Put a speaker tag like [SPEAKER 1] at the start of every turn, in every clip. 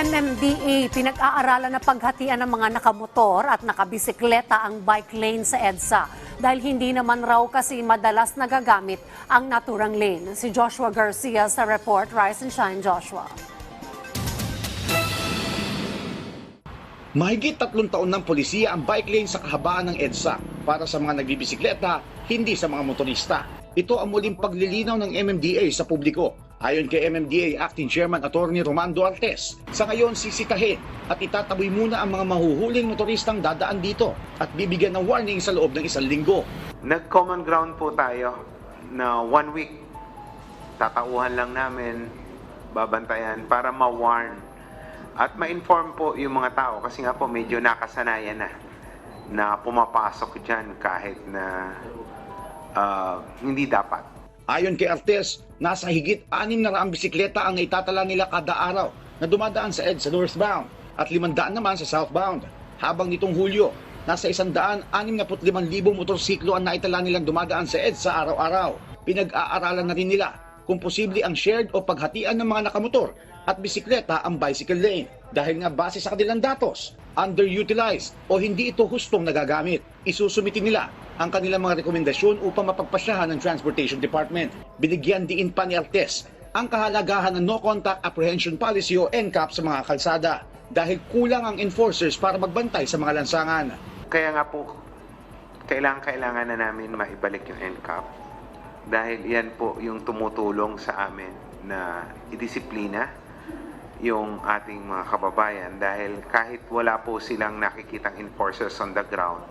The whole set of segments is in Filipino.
[SPEAKER 1] MMDA pinag-aaralan na paghatian ng mga nakamotor at nakabisikleta ang bike lane sa EDSA dahil hindi naman raw kasi madalas nagagamit ang naturang lane. Si Joshua Garcia sa report. Rise and shine, Joshua.
[SPEAKER 2] Mahigit tatlong taon ng polisiya ang bike lane sa kahabaan ng EDSA para sa mga nagbibisikleta, hindi sa mga motorista. Ito ang muling paglilinaw ng MMDA sa publiko. Ayon kay MMDA Acting Chairman Attorney Romando Artes, sa ngayon sisitahin at itataboy muna ang mga mahuhuling motoristang dadaan dito at bibigyan ng warning sa loob ng isang linggo.
[SPEAKER 3] Nag-common ground po tayo na one week. Tatauhan lang namin, babantayan para ma-warn at ma-inform po yung mga tao kasi nga po medyo nakasanayan na na pumapasok dyan kahit na ah, hindi dapat.
[SPEAKER 2] Ayon kay Artes, nasa higit anim na raang bisikleta ang itatala nila kada araw na dumadaan sa EDSA northbound at limandaan naman sa southbound. Habang nitong Hulyo, nasa isandaan anim na putlimang libong motorsiklo ang naitala nilang dumadaan sa EDSA araw-araw. Pinag-aaralan na rin nila kung posible ang shared o paghatian ng mga nakamotor at bisikleta ang bicycle lane dahil nga base sa kanilang datos, underutilized o hindi ito hustong nagagamit. Isusumiti nila ang kanilang mga rekomendasyon upang mapagpasyahan ng Transportation Department. Binigyan diin pa ni Artes ang kahalagahan ng No Contact Apprehension Policy o NCAP sa mga kalsada dahil kulang ang enforcers para magbantay sa mga lansangan.
[SPEAKER 3] Kaya nga po, kailangan-kailangan na namin maibalik yung NCAP dahil yan po yung tumutulong sa amin na idisiplina yung ating mga kababayan dahil kahit wala po silang nakikitang enforcers on the ground,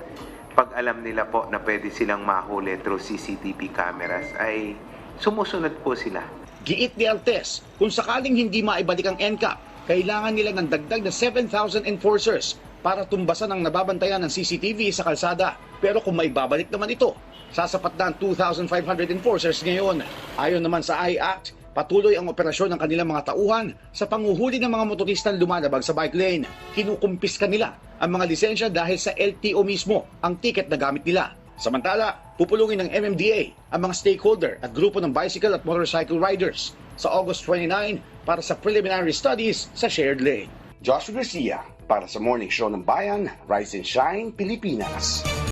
[SPEAKER 3] pag alam nila po na pwede silang mahuli through CCTV cameras ay sumusunod po sila.
[SPEAKER 2] Giit ni Artes, kung sakaling hindi maibalik ang NCAP, kailangan nila ng dagdag na 7,000 enforcers para tumbasan ang nababantayan ng CCTV sa kalsada. Pero kung maibabalik naman ito, sasapat na ang 2,500 enforcers ngayon. Ayon naman sa I-Act, patuloy ang operasyon ng kanilang mga tauhan sa panguhuli ng mga motoristang lumalabag sa bike lane. Kinukumpiska nila ang mga lisensya dahil sa LTO mismo ang ticket na gamit nila. Samantala, pupulungin ng MMDA ang mga stakeholder at grupo ng bicycle at motorcycle riders sa August 29 para sa preliminary studies sa shared lane. Joshua Garcia para sa Morning Show ng Bayan, Rise and Shine, Pilipinas.